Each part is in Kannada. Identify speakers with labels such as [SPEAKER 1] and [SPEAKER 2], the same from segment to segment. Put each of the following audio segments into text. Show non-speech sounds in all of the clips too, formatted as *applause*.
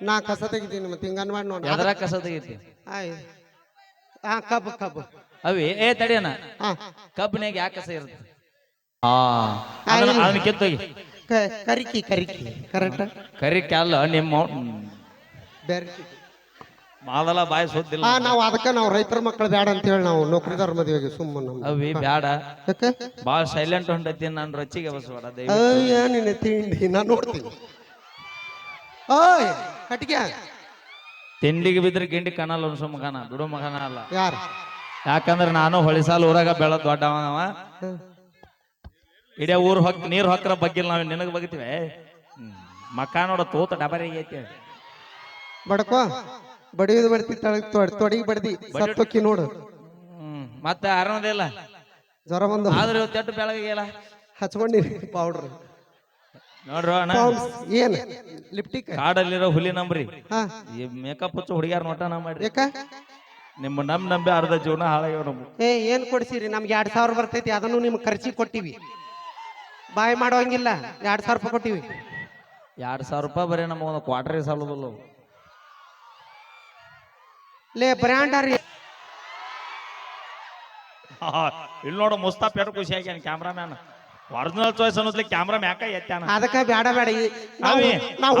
[SPEAKER 1] ನಾ ಕಸ ತೆಗಿತೀನಿ ಮತ್ತೆ ಹಿಂಗನ್ ಮಾಡಿ ನೋಡ.
[SPEAKER 2] ಎದರ ಕಸ ತೆಗಿತಿ?
[SPEAKER 1] ಆಯ್. ಹಾ ಕಬ್ಬು ಕಬ್ಬು.
[SPEAKER 2] ಅವಿ ಏ ತಡಿಯನ
[SPEAKER 1] ಹಾ.
[SPEAKER 2] ಕಬ್ಬಿನಾಗ ಯಾಕೆ ಕಸ ಇರುತ್ತೆ ಹಾ. ಅದನ್ನ. ಕಿತ್ತೋಗಿ.
[SPEAKER 1] ಕರಿಕಿ ಕರಿಕಿ. ಕರೆಕ್ಟ್
[SPEAKER 2] ಕರಿಕಿ ಅಲ್ಲ ನಿಮ್ಮ
[SPEAKER 1] ಬೆರ್ಕಿ.
[SPEAKER 2] ಮಾದಲ ಬಾಯಿ ಸುದ್ದಿಲ್ಲ
[SPEAKER 1] ಹಾ ನಾವು ಅದಕ್ಕೆ ನಾವು ರೈತರ ಮಕ್ಕಳು ಬೇಡ ಅಂತ ಹೇಳಿ ನಾವು ನೌಕರಿದಾರ ಮದುವೆಗೆ ಸುಮ್ಮನೆ
[SPEAKER 2] ಅವಿ ಬ್ಯಾಡ.
[SPEAKER 1] ಯಾಕೆ?
[SPEAKER 2] ಬಾಳ ಸೈಲೆಂಟ್ ಹೊಂಟೈತಿ ನಾನು ರೊಚ್ಚಿಗೆ ಬಸಬೇಡ
[SPEAKER 1] ಅಯ್ಯ ನಿನ್ನ ತಿಂಡಿ ನಾನು ನೋಡ್ತೀನಿ. ಓಯ್ ಕಟ್ಟಿಗೆ.
[SPEAKER 2] ತಿಂಡಿಗೆ ಬಿದ್ರೆ ಗಿಂಡಿ ಕಣಲ್ಲ ಅನ್ಸೋ ಮಗನ ಬಿಡು ಮಗನ ಅಲ್ಲ.
[SPEAKER 1] ಯಾರು?
[SPEAKER 2] ಯಾಕಂದ್ರೆ ನಾನು ಹೊಳಿಸಾಲ ಊರಾಗ ಬೆಳ ದೊಡ್ಡವನವ. ಇಡೀ ಊರ್ ಹೊಕ್ ನೀರ್ ಹೊಕ್ಕರ ಬಗ್ಗಿಲ್ಲ ನಾವ್ ನಿನಗ್ ಬಗ್ತೀವಿ. ಮಕ್ಕ ನೋಡ ತೂತ ಡಬರಿ ಐತಿ
[SPEAKER 1] ಬಡ್ಕೋ ಬಡಿಯೋದು ಬಡ್ತಿ ತಳಗ್ ತೊಡ್- ತೊಡಿಗೆ ಬಡ್ದಿ. ಸತ್ತೊಕ್ಕಿ ನೋಡು.
[SPEAKER 2] ಹ್ಮ್ ಮತ್ತೆ ಆರಾಮದಿಲ್ಲ
[SPEAKER 1] ಜ್ವರ ಬಂದು
[SPEAKER 2] ಆದ್ರೆ ಇವತ್ತು ಬೆಳಗ್ಗೆ
[SPEAKER 1] ಹಚ್ಕೊಂಡಿರಿ ಪೌಡ್ರ್
[SPEAKER 2] ನೋಡ್ರು ಅಣ್ಣ.
[SPEAKER 1] ಏನ್? ಲಿಪ್ಟಿಕ್
[SPEAKER 2] ಕಾಡಲ್ಲಿರೋ ಹುಲಿ ನಂಬ್ರಿ.
[SPEAKER 1] ಹಾ.
[SPEAKER 2] ಈ ಮೇಕಪ್ ಹಚ್ಚು ಹುಡುಗಿಯಾರ ನೋಟನ ಮಾಡ್ರಿ.
[SPEAKER 1] ಯಾಕ?
[SPEAKER 2] ನಿಮ್ಮ ನಮ್ ನಂಬಿ ಅರ್ಧ ಜೀವನ ಹಾಳಾಗ್ಯಾವ ನಮ್ಗೆ.
[SPEAKER 1] ಏ ಏನ್ ಕೊಡ್ಸಿರಿ? ನಮ್ಗೆ ಎರಡ್ ಸಾವಿರ ಬರ್ತೈತಿ ಅದನ್ನು ನಿಮ್ಗೆ ಖರ್ಚಿಗೆ ಕೊಟ್ಟಿವಿ. ಬಾಯ್ ಮಾಡೋಂಗಿಲ್ಲ ಎರಡ್ ಸಾವಿರ ರೂಪಾಯಿ ಕೊಟ್ಟಿವಿ.
[SPEAKER 2] ಎರಡ್ ಸಾವಿರ ರೂಪಾಯಿ ಬರೀ ನಮಗೆ ಒಂದು ಕ್ವಾರ್ಟರ್ ಸಾಲದಲ್ಲ. ಅವು.
[SPEAKER 1] ಲೇ ಬ್ರ್ಯಾಂಡ್ ರೀ
[SPEAKER 2] ಇಲ್ಲಿ ನೋಡು ಮುಸ್ತಾಫ್ ಎರಡು ಖುಷಿ ಆಗ್ಯಾನ ಕ್ಯಾಮ್ರಾಮ್ಯಾನ್ ಒರಿಜಿನಲ್ ಚಾಯ್ಸ್ ಅನ್ನೋದ್ಲಿ ಕ್ಯಾಮ್ರಾ ಮ್ಯಾಕ ಎತ್ತಾನ
[SPEAKER 1] ಅದಕ್ಕ ಬೇಡ ಬೇಡ ಈ- ನಾವು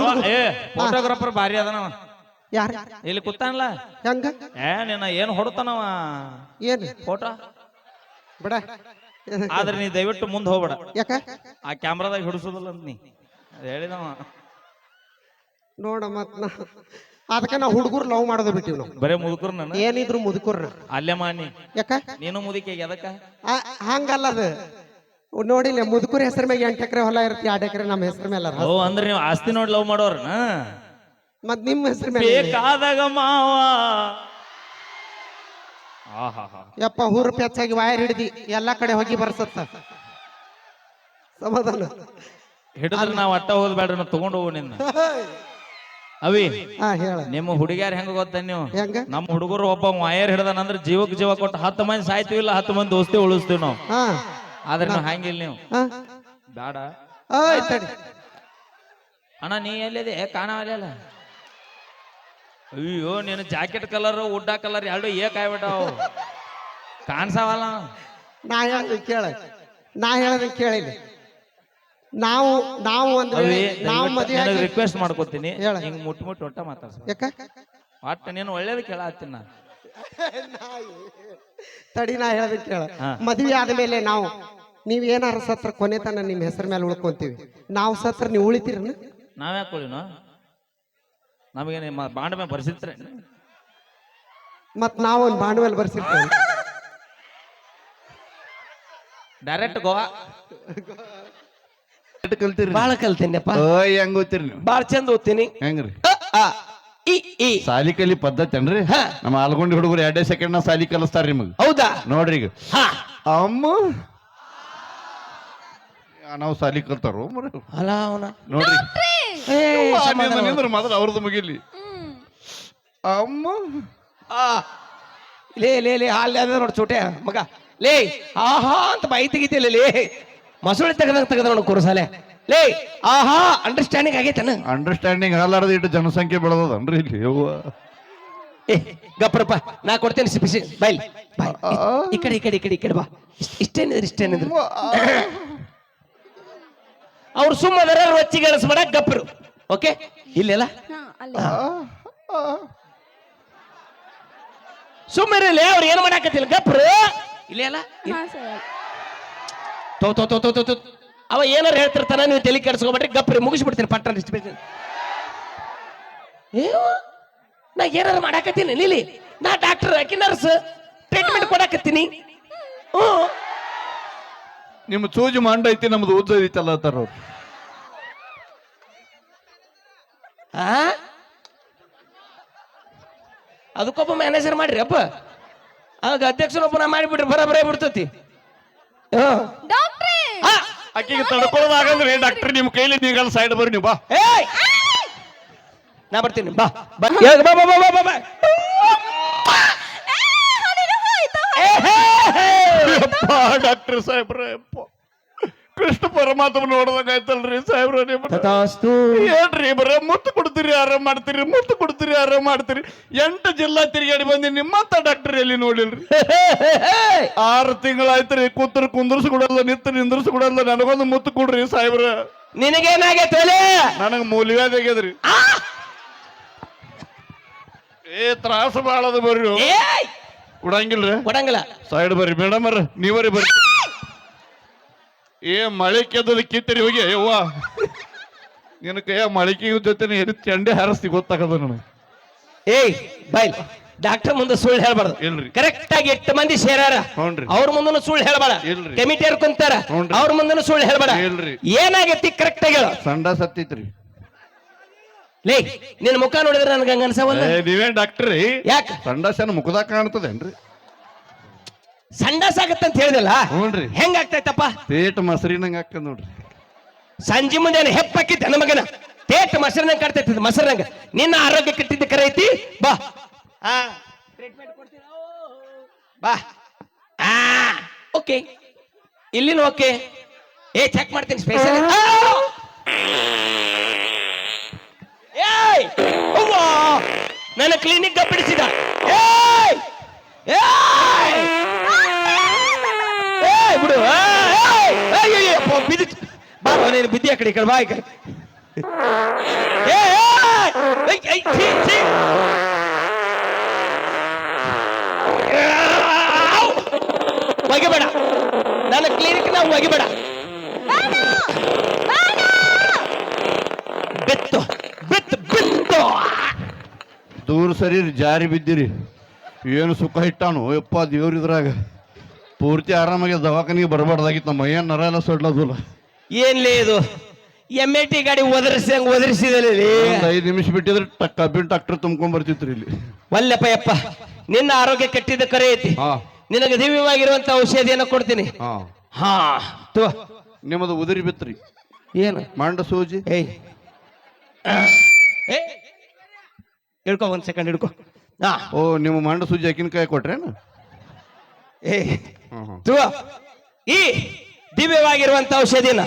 [SPEAKER 2] ಫೋಟೋಗ್ರಾಫರ್ ಭಾರಿ ಅದನವ
[SPEAKER 1] ಯಾರ?
[SPEAKER 2] ಇಲ್ಲಿ ಕೂತಾನಲ್ಲ.
[SPEAKER 1] ಹೆಂಗ?
[SPEAKER 2] ಏ ನಿನ್ನ ಏನ್ ಹೊಡ್ತಾನವ
[SPEAKER 1] ಏನ್?
[SPEAKER 2] ಫೋಟೋ?
[SPEAKER 1] ಬಿಡ.
[SPEAKER 2] ಆದ್ರೆ ನೀ ದಯವಿಟ್ಟು ಮುಂದೆ ಹೋಗ್ಬೇಡ.
[SPEAKER 1] ಯಾಕ?
[SPEAKER 2] ಆ ಕ್ಯಾಮ್ರಾದಾಗ ಹಿಡಿಸೋದಿಲ್ಲ ಅಂತ ನೀ. ಅದ ಹೇಳಿದವ.
[SPEAKER 1] ನೋಡ ಮತ್ ನಾ ಅದಕ್ಕ ನಾವು ಹುಡುಗರು ಲವ್ ಮಾಡೋದು ಬಿಟ್ಟಿವಿ ನಾವು.
[SPEAKER 2] ಬರೇ ಮುದುಕರು
[SPEAKER 1] ಏನಿದ್ರು ಮುದುಕರ್
[SPEAKER 2] ಅಲ್ಲೇ ಮಾನಿ
[SPEAKER 1] ಯಾಕ?
[SPEAKER 2] ನೀನು ಮುದುಕಿ ಅದಕ್ಕ?
[SPEAKER 1] ಆ- ಹಂಗಲ್ಲ ಅದು. ನೋಡಿಲ್ಲ ಮುದುಕರ ಹೆಸರ ಮ್ಯಾಗ ಎಂಟು ಎಕರೆ ಹೊಲ ಇರುತ್ತೆ ಎರಡು ಎಕರೆ ನಮ್ಮ ಹೆಸರ ಮೇಲೆ ಅದ.
[SPEAKER 2] ಓ ಅಂದ್ರೆ ನೀವು ಆಸ್ತಿ ನೋಡಿ ಲವ್ ಮಾಡೋರ್ನ?
[SPEAKER 1] ಮತ್ ನಿಮ್ಮ ಹೆಸರ ಮೇಲೆ
[SPEAKER 2] ಬೇಕಾದಾಗ ಮಾವ. ಆಹಾ
[SPEAKER 1] ಯಪ್ಪ ಹೂರು ಪೆಚ್ಚಾಗಿ ವಾಯರ್ ಹಿಡಿದಿ ಎಲ್ಲಾ ಕಡೆ ಹೋಗಿ ಬರ್ಸತ್ತ. ಸಮಾಧಾನ.
[SPEAKER 2] ಹಿಡಿದ್ರೆ ನಾವು ಅಟ್ಟ ಹೋದ್ಬೇಡ್ರಿ ನಾವು ತಗೊಂಡು ಹೋಗು ನಿನ್ನ. ಅವಿ
[SPEAKER 1] ಹಾ ಹೇಳ.
[SPEAKER 2] ನಿಮ್ಮ ಹುಡುಗ್ಯಾರ ಹೆಂಗ ಗೊತ್ತ ನೀವು?
[SPEAKER 1] ಹೆಂಗ?
[SPEAKER 2] ನಮ್ಮ ಹುಡುಗರು ಒಬ್ಬ ವಾಯರ್ ಹಿಡ್ದಾನಂದ್ರೆ ಜೀವಕ್ಕೆ ಜೀವ ಕೊಟ್ಟು ಹತ್ತು ಮಂದಿ ಸಾಯ್ತೀವಿ ಇಲ್ಲ ಹತ್ತು ಮಂದಿ ದೋಸ್ತಿ ಉಳಿಸ್ತೀವಿ ನಾವು.
[SPEAKER 1] ಹಾ.
[SPEAKER 2] ಆದ್ರೆ ನೀವು? ಹಂಗಿಲ್ಲ ನೀವು
[SPEAKER 1] ಹಾ
[SPEAKER 2] ಬೇಡ
[SPEAKER 1] ತಡಿ.
[SPEAKER 2] ಅಣ್ಣ ನೀ ಎಲ್ಲಿದೆ? ಕಾಣವಲ್ಲ ಅಯ್ಯೋ ನೀನು ಜಾಕೆಟ್ ಕಲರ್ ಉಡ್ಡ ಕಲರ್ ಎರಡು ಏಕ್ ಕಾಣಿಸವಲ್ಲ ಕಾಣ್ಸವಲ್ಲ?
[SPEAKER 1] ನಾ ಹೇಳ್ದ ಕೇಳ. ನಾ ಹೇಳದ ಕೇಳಿಲ್ಲ. ನಾವು ನಾವು ಒಂದು
[SPEAKER 2] ಅವಿ
[SPEAKER 1] ನಾವು ಮದುವೆ
[SPEAKER 2] ರಿಕ್ವೆಸ್ಟ್ ಮಾಡ್ಕೊತೀನಿ
[SPEAKER 1] ಹೇಳ.
[SPEAKER 2] ಹಿಂಗ್ ಮುಟ್ ಮುಟ್ ಒಟ್ಟ ಮಾತಾಡ್ಸ.
[SPEAKER 1] ಯಾಕ?
[SPEAKER 2] ಒಟ್ಟ ನೀನು ಒಳ್ಳೇದು ಕೇಳತ್ತೀನಿ. ನಾ *laughs*
[SPEAKER 1] ತಡಿ ನಾ ಹೇಳದ ಕೇಳ. ಮದ್ವೆ ಆದ್ಮೇಲೆ ನಾವು ನೀವ್ ಏನಾರ ಸತ್ರ ಕೊನೆ ತನ ನಿಮ್ ಹೆಸರ ಮೇಲೆ ಉಳ್ಕೊಂತೀವಿ. ನಾವು ಸತ್ರ ನೀವು ಉಳಿತೀರನ?
[SPEAKER 2] ನಾವ್ಯಾಕೆ ನಮಗೆ ನಿಮ್ಮ ಬಾಂಡ ಮೇಲೆ ಬರ್ಸಿದ್ರೆ
[SPEAKER 1] ಮತ್ ನಾವು ಒಂದ್ ಮೇಲೆ ಬರ್ಸಿರ್ತೇವೆ.
[SPEAKER 2] ಡೈರೆಕ್ಟ್ ಗೋವಾ.
[SPEAKER 3] ಕಲ್ತೀರಿ
[SPEAKER 4] ಬಾಳ ಕಲ್ತೇನೆಪ್ಪ
[SPEAKER 3] ಓಯ್ ಹೆಂಗ್ ಓದ್ತೀರಿ ನೀವು?
[SPEAKER 4] ಬಾಳ ಚಂದ ಓದ್ತೀನಿ.
[SPEAKER 3] ಹೆಂಗ್ರಿ?
[SPEAKER 4] ಇ, ಈ.
[SPEAKER 3] ಸಾಲಿ ಕಲಿ ಪದ್ಧತಿ ಅನ್ರಿ
[SPEAKER 4] ಹಾ.
[SPEAKER 3] ನಮ್ಮ ಆಲ್ಗೊಂಡಿ ಹುಡುಗರು ಎರಡೇ ಸೆಕೆಂಡ್ನ ಸಾಲಿ ಕಲಿಸ್ತಾರ ನಿಮಗ್.
[SPEAKER 4] ಹೌದಾ?
[SPEAKER 3] ನೋಡ್ರಿ ಈಗ.
[SPEAKER 4] ಹಾ.
[SPEAKER 3] ಅಮ್ಮ. ನಾವು ಸಾಲಿ ಕಲ್ತಾರೋ ಮರ
[SPEAKER 4] ಅಲ್ಲ ಅವನ.
[SPEAKER 3] ನೋಡ್ರಿ. ನಿಂದ್ರ ಮೊದಲು ಅವ್ರದ್ದು ಮುಗಿಲಿ. ಅಮ್ಮ.
[SPEAKER 4] ಆ. ಲೇ ಲೇ ಲೇ ಹಾಲ್ ಅದ ನೋಡ್ ಚೋಟೆ ಮಗ. ಲೇ ಆಹಾ ಅಂತ ಬಾಯಿ ತೆಗಿತಿಲ್ಲ ಲೇ. ಮಸೂಳಿ ತೆಗದಂಗ ತೆಗದ ನೋಡು ಕುರುಸಾಲೆ. ಲೇ ಆಹಾ ಅಂಡರ್ಸ್ಟ್ಯಾಂಡಿಂಗ್ ಆಗೈತನ?
[SPEAKER 3] ಅಂಡರ್ಸ್ಟ್ಯಾಂಡಿಂಗ್ ಆಗಲಾರ್ದ ಇಟ್ಟು ಜನಸಂಖ್ಯೆ ಬೆಳೆದದನ್ರಿ ಇಲ್ಲಿ ಯವ್ವ.
[SPEAKER 4] ಏ ಗಪ್ರಪ್ಪ ನಾ ಕೊಡ್ತೇನೆ ಸಿಪಿಸಿ ಬೈಲ್ ಬೈಲ್. ಈ ಕಡೆ ಈ ಕಡೆ ಈ ಕಡೆ ಈ ಕಡೆ ಬಾ. ಇಷ್ಟ್- ಇಷ್ಟೇನಿದ್ರು ಇಷ್ಟೇನಿದ್ರು. ಅವ್ರು ಸುಮ್ಮನೆ ರೊಚ್ಚಿಗೆ ಅಳಿಸ್ಬೇಡ ಗಪ್ರು. ಓಕೆ ಇಲ್ಲೆಲ್ಲ? ಸುಮ್ಮನೆ ಅವ್ರು ಏನು ಮಾಡಾಕತ್ತಿಲ್ಲ ಗಪ್ರು. ಇಲ್ಲೆಲ್ಲ? ತೋ ತೋ ತೋ ತೋ ತೋ ತೋ. ಅವ ಏನಾರು ಹೇಳ್ತಿರ್ತಾನ ನೀವು ತಲೆ ಕೆಡಿಸ್ಕೊಬೇಡ್ರಿ ಗಪ್ರಿ ಮುಗಿಸ್ಬಿಡ್ತೀನಿ ಪಟ್ಟಣ ಡಿಸ್ಟ್ರಿಬ್ಯೂಷನ್? ನಾ ಏನಾರು ಮಾಡಾಕತ್ತೀನಿ ನೀಲಿ ನಾ ಡಾಕ್ಟರ್ ಆಕಿ ನರ್ಸ್ ಟ್ರೀಟ್ಮೆಂಟ್ ಕೊಡಾಕತ್ತೀನಿ. ಹ್ಞೂ.
[SPEAKER 3] ನಿಮ್ಮ ಸೂಜಿ ಮಂಡ ಐತಿ ನಮ್ದು ಉದ್ದ ಐತಲ್ಲ ಅಂತಾರ ಅವ್ರು.
[SPEAKER 4] ಆ? ಅದಕ್ಕೊಬ್ಬ ಮ್ಯಾನೇಜರ್ ಮಾಡ್ರಿ ಅಪ್ಪ. ಆಗ ಅಧ್ಯಕ್ಷರೊಬ್ಬ ನಾ ಮಾಡಿಬಿಟ್ರಿ ಬರಬರೇ ಬಿಡ್ತತಿ. ಹ್ಮ್.
[SPEAKER 3] ಆಕಿಗೆ ತಡ್ಕೊಳ್ಳೋದಾಗಂದ್ರೆ ಡಾಕ್ಟರ್ ನಿಮ್ ಕೈಲಿ ನೀಗಲ್ ಸೈಡ್ ಬರ್ರಿ ನೀವು ಬಾ
[SPEAKER 4] ಏಯ್! ನಾ ಬರ್ತೀನಿ ಬಾ ಬಾ ಇವಾಗ ಬಾ ಬಾ ಬಾ ಬಾ ಬಾ ಬಾ ಏ, ಹೇ, ಹೇ.
[SPEAKER 3] ಡಾಕ್ಟರ್ ಸಾಹೇಬ್ರ ಕೃಷ್ಣ ಪರಮಾತ್ಮ ನೋಡ್ದಂಗ ಆಯ್ತಲ್ರಿ ಸಾಹೇಬ್ರ
[SPEAKER 4] ತಥಾಸ್ತು.
[SPEAKER 3] ಏನ್ರಿ ಬರ ಮುತ್ತು ಕೊಡ್ತೀರಿ ಆರಾಮ್ ಮಾಡ್ತೀರಿ ಮುತ್ತು ಕೊಡ್ತೀರಿ ಆರಾಮ್ ಮಾಡ್ತೀರಿ? ಎಂಟು ಜಿಲ್ಲಾ ತಿರುಗಾಡಿ ಬಂದಿ ನಿಮ್ಮಂತ ಡಾಕ್ಟರ್ ಎಲ್ಲಿ ನೋಡಿಲ್ರಿ? ಆರು ತಿಂಗಳಾಯ್ತ್ರಿ ಕೂತ್ರ ಕುಂದ್ರಸ್ ಕೊಡಲ್ಲ ನಿತ್ತ ನಿಂದ್ರಸ್ ಕೊಡಲ್ಲ ನನಗೊಂದು ಮುತ್ತು ಕೊಡ್ರಿ ಸಾಹೇಬ್ರ.
[SPEAKER 4] ನಿನಗೇನಾಗೈತೆ
[SPEAKER 3] ನನಗೆ ಮೂಲ್ಯಾದ ಆಗ್ಯದ್ರಿ. ಏ ತ್ರಾಸ ಬಾಳದ ಬರ್ರಿ. ಕೊಡಂಗಿಲ್ರಿ
[SPEAKER 4] ಕೊಡಂಗಿಲ್ಲ
[SPEAKER 3] ಸೈಡ್ ಬರ್ರಿ ಮೇಡಮ್ ಅರ್ರ ನೀವರಿ ಬರ್ರಿ. ಏ ಮಳೆ ಕಿತ್ತರಿ ಹೋಗಿ ಯವ್ವ ನಿನ್ನ ಕೈಯ ಮಳಿಕೆ ಜೊತೆ ಎಲ್ಲಿ ಚಂಡೆ ಹಾರಿಸ್ತಿ ಗೊತ್ತಾಗದ ನನಗೆ.
[SPEAKER 4] ಏಯ್ ಬೈಲ್. ಡಾಕ್ಟರ್ ಮುಂದೆ ಸುಳ್ಳು ಹೇಳ್ಬಾರ್ದು.
[SPEAKER 3] ಇಲ್ರಿ.
[SPEAKER 4] ಕರೆಕ್ಟ್ ಆಗಿ ಎಷ್ಟು ಮಂದಿ ಸೇರಾರ
[SPEAKER 3] ಹ್ಞೂನ್ರಿ.
[SPEAKER 4] ಅವ್ರ ಮುಂದನು ಸುಳ್ಳು ಹೇಳ್ಬೇಡ.
[SPEAKER 3] ಇಲ್ರಿ.
[SPEAKER 4] ಕಮಿಟಿಯರ್ ಕುಂತಾರ?
[SPEAKER 3] ಹ್ಞೂನ್ರಿ.
[SPEAKER 4] ಅವ್ರ ಮುಂದನು ಸುಳ್ಳು ಹೇಳ್ಬೇಡ.
[SPEAKER 3] ಇಲ್ರಿ.
[SPEAKER 4] ಏನಾಗೈತಿ ಕರೆಕ್ಟ್ ಆಗಿ ಹೇಳು.
[SPEAKER 3] ಸಂಡ ಸತ್ತಿತ್ರಿ.
[SPEAKER 4] ಲೇ ನಿನ್ ಮುಖ ನೋಡಿದ್ರೆ ನನ್ಗೆ ಹಂಗ ಅನ್ಸವಲ್ಲ
[SPEAKER 3] ಏ, ನೀವೇನ್ ಡಾಕ್ಟ್ರಿ?
[SPEAKER 4] ಯಾಕ?
[SPEAKER 3] ಸಂಡಾಸನ ಮುಖದಾಗ ಕಾಣ್ತದೇನ್ರಿ?
[SPEAKER 4] ಸಂಡಾಸ ಅಂತ ಹೇಳಿದಲ್ಲ?
[SPEAKER 3] ಹ್ಞೂನ್ರಿ
[SPEAKER 4] ಹೆಂಗ ಆಗ್ತೈತಪ್ಪ
[SPEAKER 3] ತೇಟ್ ಮೊಸರಿನಂಗ ಆಗ್ತದೆ ನೋಡ್ರಿ.
[SPEAKER 4] ಸಂಜೆ ಮುಂದೆ ಹೆಪ್ಪಕ್ಕಿದ್ದ ನನ್ನ ಮಗನ? ತೇಟ್ ಮೊಸರಿನಂಗ ಕಾಡ್ತೈತಿ ಮೊಸರಿನಂಗ ನಿನ್ನ ಆರೋಗ್ಯ ಕೆಟ್ಟಿದ್ದ ಕರೆ ಐತಿ? ಬಾ. ಆ, ಟ್ರೀಟ್ಮೆಂಟ್ ಕೊಡ್ತೀರಾ? ಬಾ. ಆ. ಓಕೆ. ಇಲ್ಲಿನ ಓಕೆ. ಏ ಚೆಕ್ ಮಾಡ್ತೀನಿ ಸ್ಪೆಷಲ್ ಏಯ್! ಅವ್ವಾ ನನ್ನ ಕ್ಲಿನಿಕ್ ಬಿಡಿಸಿದ ಏಯ್! ಏಯ್! ಬಿಡು. ಬಿದ್ದು ಬಾ ನೀನು ಬಿದ್ದಿ ಆ ಕಡೆ, ಈ ಕಡೆ ಬಾ, ಈ ಕಡೆ. ಒಗಿಬೇಡ. ನನ್ನ ಕ್ಲಿನಿಕ್ ನಾವು ಒಗಿಬೇಡ. ಬಿತ್ತು ಬಿತ್ತು ಬಿತ್ತು.
[SPEAKER 3] ದೂರ ಸರಿ ಜಾರಿ ಬಿದ್ದಿರಿ. ಏನು ಸುಖ ಇಟ್ಟಾನು? ಯಪ್ಪ ದೇವ್ರ ಇದ್ರಾಗ. ಪೂರ್ತಿ ಆರಾಮಾಗಿ ದವಾಖಾನಿಗೆ ಬರಬಾರ್ದಾಗಿತ್ತು. ನಮ್ಮ ಮೈಯನ್ ನರ ಎಲ್ಲ ಸೊಡ್ಲದಿಲ್ಲ
[SPEAKER 4] ಏನ್ಲೇ ಇದು? ಎಂ ಎ ಟಿ ಗಾಡಿ ಒದರಿಸಿದಂಗ ಒದರಿಸಿದಲ್ಲಿ
[SPEAKER 3] ಒಂದು ಐದು ನಿಮಿಷ ಬಿಟ್ಟಿದ್ರೆ ಟಕ್ ಕಬ್ಬಿನ ಡಾಕ್ಟರ್ ತುಂಬ್ಕೊಂಡ್ ಬರ್ತಿತ್ರಿ ಇಲ್ಲಿ.
[SPEAKER 4] ವಲ್ಲಪ್ಪ ಯಪ್ಪ ನಿನ್ನ ಆರೋಗ್ಯ ಕೆಟ್ಟಿದ್ದ ಕರೆ ಐತಿ.
[SPEAKER 3] ಹಾ.
[SPEAKER 4] ನಿನಗೆ ದಿವ್ಯವಾಗಿರುವಂತ ಔಷಧಿಯನ್ನು ಕೊಡ್ತೀನಿ.
[SPEAKER 3] ಹಾ.
[SPEAKER 4] ಹಾ ತೋ.
[SPEAKER 3] ನಿಮ್ಮದು ಉದುರಿ ಬಿತ್ರಿ.
[SPEAKER 4] ಏನು?
[SPEAKER 3] ಮಂಡ ಸೂಜಿ.
[SPEAKER 4] ಏಯ್. ಹೇಳ್ಕೊ ಏಯ್. ಹಿಡ್ಕೊ ಒಂದ್ ಸೆಕೆಂಡ್ ಹಿಡ್ಕೊ. ಹಾ.
[SPEAKER 3] ಓ ನಿಮ್ಮ ಮಂಡ ಸೂಜಿ ಕೈ ಕೊಟ್ರೇನು?
[SPEAKER 4] ಏ
[SPEAKER 3] ಹ್ಮ್.
[SPEAKER 4] ಈ ದಿವ್ಯವಾಗಿರುವಂತ ಔಷಧಿನ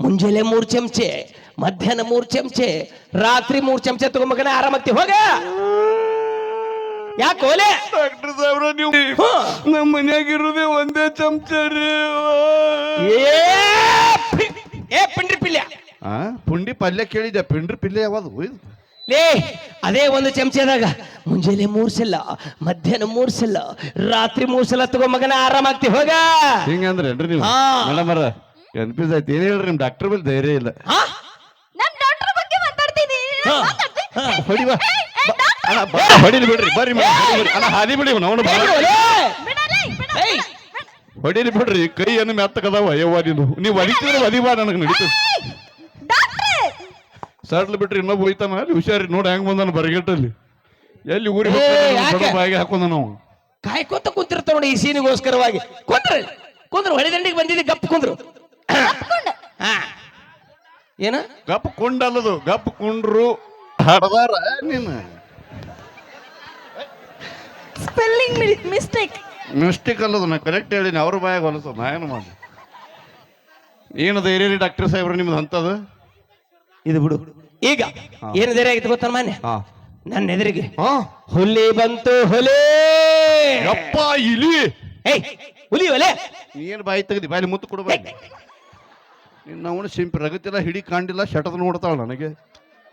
[SPEAKER 4] ಮುಂಜಾನೆ ಮೂರ್ ಚಮಚೆ ಮಧ್ಯಾಹ್ನ ಮೂರು ಚಮಚೆ ರಾತ್ರಿ ಮೂರು ಚಮಚೆ ತಗೊಂಬಕನ ಆರಾಮಾಗ್ತಿ ಹೋಗ. ಯಾಕೆ ಓಲೆ
[SPEAKER 3] ಡಾಕ್ಟರ್ ಸಾಹೇಬ್ರ ನೀವು ನಮ್ಮ ಮನ್ಯಾಗ ಇರೋದೇ ಒಂದೇ ಚಮಚ ರೀ.
[SPEAKER 4] ಏ ಪಿ- ಏ ಪಿಂಡ್ರಿ ಪಿಲ್ಯ
[SPEAKER 3] ಆ? ಪುಂಡಿ ಪಲ್ಯ ಕೇಳಿದ್ದೆ ಪಿಂಡ್ರಿ ಪಿಲ್ಲೆ ಯಾವದು? ಇದು
[SPEAKER 4] ಲೇ ಅದೇ ಒಂದು ಚಮಚದಾಗ ಮುಂಜಾನೆ ಮೂರ್ ಸಲ ಮಧ್ಯಾಹ್ನ ಮೂರ್ ಸಲ ರಾತ್ರಿ ಮೂರ್ ಸಲ ತಗೋ ಮಗನ ಆರಾಮಾಗ್ತಿ ಹೋಗ
[SPEAKER 3] ಹಿಂಗಂದ್ರೆ ಏನ್ರಿ ನೀವು
[SPEAKER 4] ಹಾ.
[SPEAKER 3] ಮೇಡಮ್ ಅರ ಎನ್ ಪಿ ಆಯ್ತು ಏನ್ ಹೇಳ್ರಿ ನಿಮ್ ಡಾಕ್ಟರ್ ಮೇಲೆ ಧೈರ್ಯ ಇಲ್ಲ
[SPEAKER 4] ಹಾ?
[SPEAKER 5] ನಮ್ ಡಾಕ್ಟರ್ ಬಗ್ಗೆ ಮಾತಾಡ್ತೀನಿ
[SPEAKER 4] ಹಾ.
[SPEAKER 5] ಮಾತಾಡ್ತೀನಿ.
[SPEAKER 4] ಹಾ.
[SPEAKER 3] ಹೊಡಿ ಬಾ
[SPEAKER 5] ಏಯ್, ಏಯ್, ಡಾಕ್ಟ್ರ್,
[SPEAKER 3] ಅಣ್ಣ ಬಾ ಹೊಡಿಲಿ ಬಿಡ್ರಿ ಬರ್ರಿ ಮೇಡಮ್ ಹೊಡಿ ಬಿಡ್ರಿ ಅಣ್ಣ ಹಾದಿ ಬಿಡಿ ಅವನು
[SPEAKER 4] ಏಯ್.
[SPEAKER 5] ಬಿಡ, ಬಿಡ.
[SPEAKER 3] ಹೊಡಿಲಿ ಬಿಡ್ರಿ ಕೈ ಏನು ಮೆತ್ತಕದಾವ ಅಯ್ಯವ್ವ ನೀನು ನೀವು ಹೊಡಿತಿದ್ರೆ ಹೊಡಿಬಾ ನನಗೆ ನಡೀತದೆ
[SPEAKER 5] ಏಯ್, ಡಾಕ್ಟ್ರೇ,
[SPEAKER 3] ಸಡ್ಲ್ ಬಿಟ್ರಿ ಇನ್ನೊಬ್ಬ ಹೋಯ್ತಾನ? ಅಲ್ಲಿ ಹುಷಾರಿ ನೋಡಿ ಹೆಂಗ್ ಬಂದಾನ ಬರಗಟ್ಟಲ್ಲಿ ಎಲ್ಲಿ ಊರಿಗೆ
[SPEAKER 4] ಯಾಕೆ?
[SPEAKER 3] ಬಾಯಿಗೆ ಹಾಕೊಂಡ ನಾವು.
[SPEAKER 4] ಕಾಯ್ಕೋತ ಕುಂತಿರ್ತಾವ ನೋಡಿ ಈ ಸೀನಿಗೋಸ್ಕರವಾಗಿ. ಕುಂದ್ರ ಕುಂದ್ರು ಹೊಳೆದಂಡಿಗೆ ಬಂದಿದ್ದೆ ಗಪ್ ಕುಂದ್ರು. ಹಾ. ಏನ?
[SPEAKER 3] ಗಪ್ ಕುಂಡಲ್ಲದು ಗಪ್ ಕುಂಡ್ರು. ಹಡದಾರ ನೀನು.
[SPEAKER 5] ಸ್ಪೆಲ್ಲಿಂಗ್ ಮಿಸ್ಟೇಕ್
[SPEAKER 3] ಮಿಸ್ಟೇಕ್ ಅಲ್ಲದು ನಾ ಕರೆಕ್ಟ್ ಹೇಳಿನಿ. ಅವ್ರ ಬಾಯಾಗ ಹೊಲಸ ನಾ ಏನು ಮಾಡಿ ಏನದ ಧೈರ್ಯ ರೀ ಡಾಕ್ಟರ್ ಸಾಹೇಬ್ರು ನಿಮ್ದು ಅಂತದು
[SPEAKER 4] ಇದು ಬಿಡು. ಈಗ ಏನು ಧೈರ್ಯ ಆಗಿತ್ತು ಗೊತ್ತ ಮಾನ್ಯ ನನ್ನ ಎದುರಿಗೆ. ಹುಲಿ ಬಂತು ಹುಲಿ!
[SPEAKER 3] ಅಪ್ಪ ಇಲಿ!
[SPEAKER 4] ಏಯ್ ಹುಲಿ ಒಲೆ!
[SPEAKER 3] ನೀನ್ ಏನು ಬಾಯಿ ತೆಗ್ದಿ? ಬಾಯಿ ಮುತ್ತು ಕೊಡ್ಬೇಕು ನಿನ್ನ ಅವನು ಸಿಂಪಿ ರಗತಿಲ್ಲ ಹಿಡಿ ಕಾಂಡಿಲ್ಲ ಶಟದ ನೋಡ್ತಾಳ ನನಗೆ.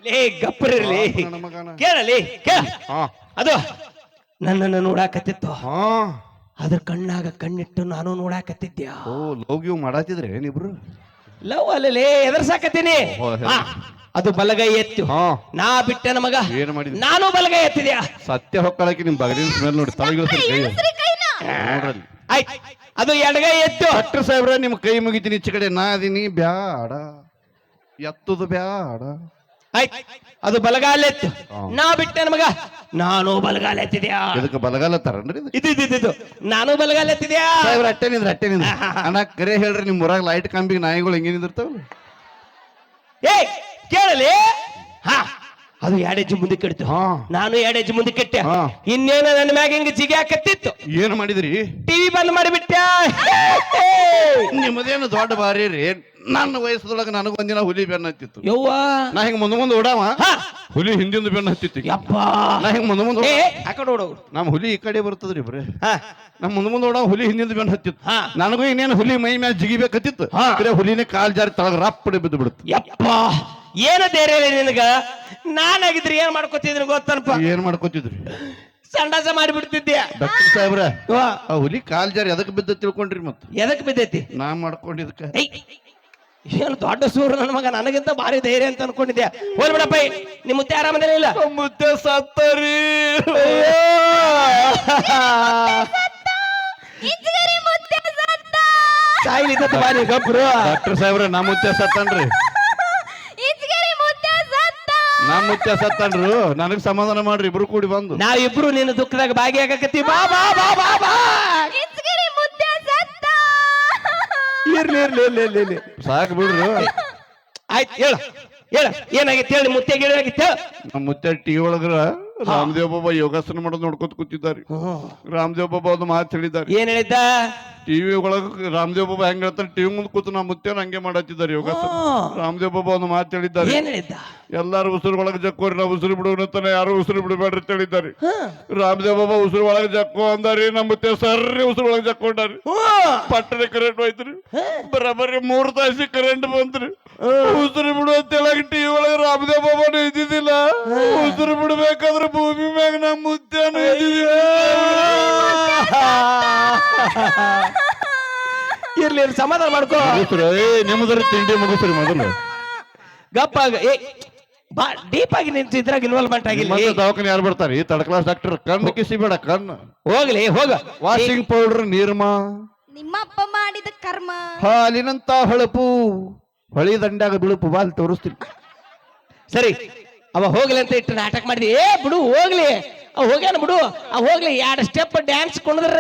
[SPEAKER 4] ಲೇ ಗಪ್ಪರಿರ್ಲಿ. ಕೇಳಲಿ ಕೇಳ. ಅದು ನನ್ನನ್ನು ನೋಡಾಕತ್ತಿತ್ತು.
[SPEAKER 3] ಹಾ.
[SPEAKER 4] ಅದ್ರ ಕಣ್ಣಾಗ ಕಣ್ಣಿಟ್ಟು ನಾನು ನೋಡಾಕತ್ತಿದ್ಯಾ?
[SPEAKER 3] ಓ ಲೋಗಿಯು ಮಾಡಾತಿದ್ರೆ ಏನಿಬ್ರು
[SPEAKER 4] ಲವ್ ಅಲ್ಲಲೇ ಎದುರ್ಸಾಕತ್ತೀನಿ.
[SPEAKER 3] ಓ, ಹೇ.
[SPEAKER 4] ಅದು ಬಲಗೈ ಎತ್ತು.
[SPEAKER 3] ಹಾ.
[SPEAKER 4] ನಾ ಬಿಟ್ಟೆ ನಮಗ
[SPEAKER 3] ಏನ್ ಮಾಡಿ
[SPEAKER 4] ನಾನು ಬಲಗೈ ಎತ್ತಿದ್ಯಾ?
[SPEAKER 3] ಸತ್ಯ ಹೊಕ್ಕಳಕ್ಕೆ ನಿಮ್ ಬಗಲಿನ ಸ್ಮೆಲ್ ನೋಡಿ ತಲೆಗಿಳಿಸ್ರಿ ಕೈ
[SPEAKER 5] ಹೆಸ್ರಿ ಕೈನ.
[SPEAKER 3] ನೋಡ್ರಲ್ಲಿ
[SPEAKER 4] ಆಯ್ತ್ ಅದು ಎಡಗೈ ಎತ್ತು.
[SPEAKER 3] ಡಾಕ್ಟರ್ ಸಾಹೇಬ್ರ ನಿಮ್ ಕೈ ಮುಗಿತೀನಿ. ಈಚೆ ಕಡೆ ನಾ ಅದೀನಿ ಬ್ಯಾಡ. ಎತ್ತದು ಬ್ಯಾಡ.
[SPEAKER 4] ಆಯ್ತ್ ಅದು ಬಲಗಾಲ ಎತ್ತು. ನಾ ಬಿಟ್ಟೆ ನಮಗ. ನಾನು ಬಲಗಾಲ ಎತ್ತಿದ್ಯಾ?
[SPEAKER 3] ಇದಕ್ಕೆ ಬಲಗಾಲ ತರನ್ರಿ ಇದು
[SPEAKER 4] ಇದು? ಇದು ಇದು, ಇದು. ನಾನು ಬಲಗಾಲ ಎತ್ತಿದ್ಯಾ?
[SPEAKER 3] ಸಾಹೇಬ್ರ ಅಟ್ಟೆ ನಿಂದ್ರ ಅಟ್ಟೆ ನಿಂದ್ರ. ಅಣ್ಣ ಕರೆ ಹೇಳ್ರಿ ನಿಮ್ ಊರಾಗ ಲೈಟ್ ಕಂಬಿಗೆ ನಾಯಿಗಳು ಹೆಂಗೆ ನಿಂದಿರ್ತಾವಲ್ಲ
[SPEAKER 4] ಏ ಕೇಳಲಿ? ಹಾ. ಅದು ಎರಡು ಹೆಜ್ಜೆ ಮುಂದಕ್ಕೆ ಇಡ್ತು
[SPEAKER 3] ಹಾ.
[SPEAKER 4] ನಾನು ಎರಡು ಹೆಜ್ಜೆ ಮುಂದಕ್ಕೆ ಇಟ್ಟೆ
[SPEAKER 3] ಹಾ.
[SPEAKER 4] ಇನ್ನೇನ ನನ್ನ ಮ್ಯಾಗ ಹಿಂಗ ಜಿಗಿ ಹಾಕತ್ತಿತ್ತು.
[SPEAKER 3] ಏನ್ ಮಾಡಿದ್ರಿ?
[SPEAKER 4] ಟಿವಿ ಬಂದ್ ಮಾಡಿಬಿಟ್ಟ
[SPEAKER 3] ನಿಮ್ಮದೇನು ದೊಡ್ಡ ಬಾರಿ ರೀ? ನನ್ನ ವಯಸ್ಸದೊಳಗ ನನಗೊಂದಿನ ಹುಲಿ ಬೆನ್ನ ಹತ್ತಿತ್ತು.
[SPEAKER 4] ಯವ್ವ.
[SPEAKER 3] ನಾ ಹಿಂಗ ಮುಂದ ಮುಂದೆ ಓಡಾವ.
[SPEAKER 4] ಹಾ.
[SPEAKER 3] ಹುಲಿ ಹಿಂದಿಂದ ಬೆನ್ನ ಹತ್ತಿತ್ತು
[SPEAKER 4] ಯಪ್ಪ.
[SPEAKER 3] ನಾ ಹಿಂಗ ಮುಂದ ಮುಂದೆ
[SPEAKER 4] ಏ ಆ ಕಡೆ
[SPEAKER 3] ನಮ್ಮ ಹುಲಿ ಈ ಕಡೆ ಬರ್ತದ್ರಿ ಬರೇ
[SPEAKER 4] ಹಾ.
[SPEAKER 3] ನಮ್ಮ ಮುಂದ ಮುಂದೆ ಓಡಾವ ಹುಲಿ ಹಿಂದಿಂದ ಬೆನ್ನ ಹತ್ತಿತ್ತು.
[SPEAKER 4] ಹಾ.
[SPEAKER 3] ನನಗೂ ಇನ್ನೇನು ಹುಲಿ ಮೈ ಮ್ಯಾಲ ಜಿಗಿಬೇಕತ್ತಿತ್ತು
[SPEAKER 4] ಹಾ.
[SPEAKER 3] ಬರೇ ಹುಲಿನೇ ಕಾಲ್ ಜಾರಿ ತಳಗ ರಪ್ಪಡೆ ಬಿದ್ದು ಬಿಡುತ್ತೆ.
[SPEAKER 4] ಯಪ್ಪ. ಏನ ಧೈರ್ಯ ನಿನಗ? ನಾನಾಗಿದ್ರೆ ಏನ್ ಮಾಡ್ಕೊತಿದ್ರು ಗೊತ್ತನಪ್ಪ
[SPEAKER 3] ಏನ್ ಮಾಡ್ಕೋತಿದ್ರಿ?
[SPEAKER 4] ಸಂಡಾಸ ಮಾಡಿಬಿಡ್ತಿದ್ದೆ.
[SPEAKER 3] ಡಾಕ್ಟರ್ ಸಾಹೇಬ್ರ
[SPEAKER 4] ವಾ,
[SPEAKER 3] ಆ ಹುಲಿ ಕಾಲ್ ಜಾರಿ ಅದಕ್ಕೆ ಬಿದ್ದ ತಿಳ್ಕೊಂಡ್ರಿ ಮತ್ತೆ
[SPEAKER 4] ಎದಕ್ ಬಿದ್ದೈತಿ?
[SPEAKER 3] ನಾ ಮಾಡ್ಕೊಂಡಿದ್ಕ
[SPEAKER 4] ಏಯ್, ಏನು ದೊಡ್ಡ ಸೂರು ನನ್ನ ಮಗ ನನಗಿಂತ ಭಾರಿ ಧೈರ್ಯ ಅಂತ ಅನ್ಕೊಂಡಿದ್ದೆ ಹೋಲ್ ಬಿಡಪ್ಪ ನಿಮ್ಮ ಮುತ್ತೆ ಆರಾಮದಲ್ಲಿ ಇಲ್ಲ
[SPEAKER 3] ಮುತ್ತೆ ಸತ್ತರಿ
[SPEAKER 5] ಇಚ್ಗರಿ ಮುದ್ದೆ ಸತ್ತ
[SPEAKER 4] ಸಾಯಿಲಿ ಗಬ್ರು
[SPEAKER 3] ಡಾಕ್ಟರ್ ಸಾಹೇಬ್ರ ನಾ ಮುತ್ತೆ ಸತ್ತನ್ರಿ.
[SPEAKER 5] ಸತ್ತ
[SPEAKER 3] ನಾ ಸತ್ತಣ್ರು ಸತ್ತನ್ರು ನನಗ್ ಸಮಾಧಾನ ಮಾಡ್ರಿ ಇಬ್ರು ಕೂಡಿ ಬಂದು.
[SPEAKER 4] ನಾವಿಬ್ರು ನಿನ್ನ ದುಃಖದಾಗ ಭಾಗಿಯಾಗಕತ್ತಿ. ಬಾ ಬಾ ಬಾ ಬಾ ಬಾ.
[SPEAKER 5] ಸತ್ತ.
[SPEAKER 4] ಇರ್ಲಿ ಇರ್ಲಿ ಇರ್ಲಿ ಇರ್ಲಿ ಇರ್ಲಿ.
[SPEAKER 3] ಸಾಕ್ ಬಿಡ್ರಿ.
[SPEAKER 4] ಆಯ್ತು ಹೇಳ. ಹೇಳ. ಏನಾಗಿತ್ತು ಹೇಳಿ ಮುತ್ತೆ ಏನಾಗಿತ್ತು ಆಗಿತ್ತು
[SPEAKER 3] ನಮ್ಮ ಮುತ್ತೆ ಟಿ ಒಳಗ್ರ ರಾಮದೇವ್ ಬಾಬಾ ಯೋಗಾಸನ ಮಾಡೋದು ನೋಡ್ಕೊತ ಕೂತಿದ್ದಾರೆ. ರಾಮದೇವ್ ಬಾಬಾ ಅದು ಮಾತು ಹೇಳಿದ್ದಾರೆ.
[SPEAKER 4] ಏನ್ ಹೇಳಿದ್ದ?
[SPEAKER 3] ಟಿವಿ ಒಳಗ ರಾಮದೇವ್ ಬಾಬಾ ಹೆಂಗ್ ಹೇಳ್ತಾರೆ ಟಿವಿ ಮುಂದೆ ಕೂತು ನಮ್ಮ ಮುತ್ತೇನ ಹಂಗೆ ಮಾಡತ್ತಿದ್ದಾರೆ ಯೋಗಾಸನ. ರಾಮದೇವ್ ಬಾಬಾ ಒಂದು ಮಾತು ಹೇಳಿದ್ದಾರೆ.
[SPEAKER 4] ಏನ್ ಹೇಳಿದ್ದ?
[SPEAKER 3] ಎಲ್ಲಾರು ಉಸಿರು ಒಳಗ ಜಕ್ಕೋರಿ ನಾವು ಉಸಿರು ಬಿಡುವ ಯಾರು ಉಸಿರು ಬಿಡಬೇಡ್ರಿ ಅಂತ ಹೇಳಿದ್ದಾರೆ. ರಾಮದೇವ್ ಬಾಬಾ ಉಸಿರು ಒಳಗೆ ಜಕ್ಕೋ ಅಂದಾರಿ ನಮ್ಮ ಮುತ್ತೆ ಸರ್ರಿ ಉಸಿರು ಒಳಗೆ ಜಕ್ಕೊಂಡಾರಿ ಪಟ್ಟನೆ ಕರೆಂಟ್ ಹೋಯ್ತ್ರಿ. ಬರಬರಿ ಮೂರ್ ತಾಸಿ ಕರೆಂಟ್ ಬಂತ್ರಿ ಉಸಿರು ಬಿಡು ಅಂತ ಹೇಳಕ್ ಟಿವಿ ಒಳಗೆ ರಾಮದೇವ್ ಬಾಬಾನು ಇದ್ದಿದ್ದಿಲ್ಲ ಉಸಿರು ಬಿಡ್ಬೇಕಾದ್ರೆ ಭೂಮಿ ಮ್ಯಾಗ ನಮ್ಮ ಮುತ್ಯಾನು ಇದ್ದಿದ್ದಿಲ್ಲ
[SPEAKER 4] ಇರ್ಲಿ ಇರ್ಲಿ, ಸಮಾಧಾನ ಮಾಡ್ಕೋ.
[SPEAKER 3] ಮುಗಿಸ್ರಿ, ಏ ನಿಮ್ಮದ್ರ ತಿಂಡಿ ಮುಗಿಸ್ರಿ ಮೊದಲು.
[SPEAKER 4] ಗಪ್ಪ ಆಗ- ಏ ಬಾ ಡೀಪ್ ಆಗಿ ನಿಂತು ಇದ್ರಾಗ ಇನ್ವಾಲ್ವ್ಮೆಂಟ್ ಆಗಿಲ್ಲ.
[SPEAKER 3] ಮತ್ತೆ ದವಾಖಾನೆ ಯಾರು ಬರ್ತಾರೆ? ಈ ತಡ ಕ್ಲಾಸ್ ಡಾಕ್ಟರ್ ಕಣ್ಣು ಕಿಸಿ ಬೇಡ ಕಣ್ಣು.
[SPEAKER 4] ಹೋಗ್ಲಿ ಹೋಗ.
[SPEAKER 3] Washing powder Nirma.
[SPEAKER 5] ನಿಮ್ಮಪ್ಪ ಮಾಡಿದ ಕರ್ಮ.
[SPEAKER 3] ಹಾಲಿನಂತ ಹೊಳಪು. ಹೊಳಿ ದಂಡಾಗ ಬಿಳುಪು ಬಾಲ್ ತೋರಿಸ್ತೀನಿ.
[SPEAKER 4] ಸರಿ, ಅವ ಹೋಗ್ಲಿ ಅಂತ ಇಟ್ಟು ನಾಟಕ ಮಾಡಿದ್ವಿ. ಏ, ಬಿಡು, ಹೋಗ್ಲಿ. ಅವ ಹೋಗ್ಯಾನ ಬಿಡು. ಅವ ಹೋಗ್ಲಿ, ಎರಡು ಸ್ಟೆಪ್ ಡ್ಯಾನ್ಸ್ ಕುಣಿದ್ರೆ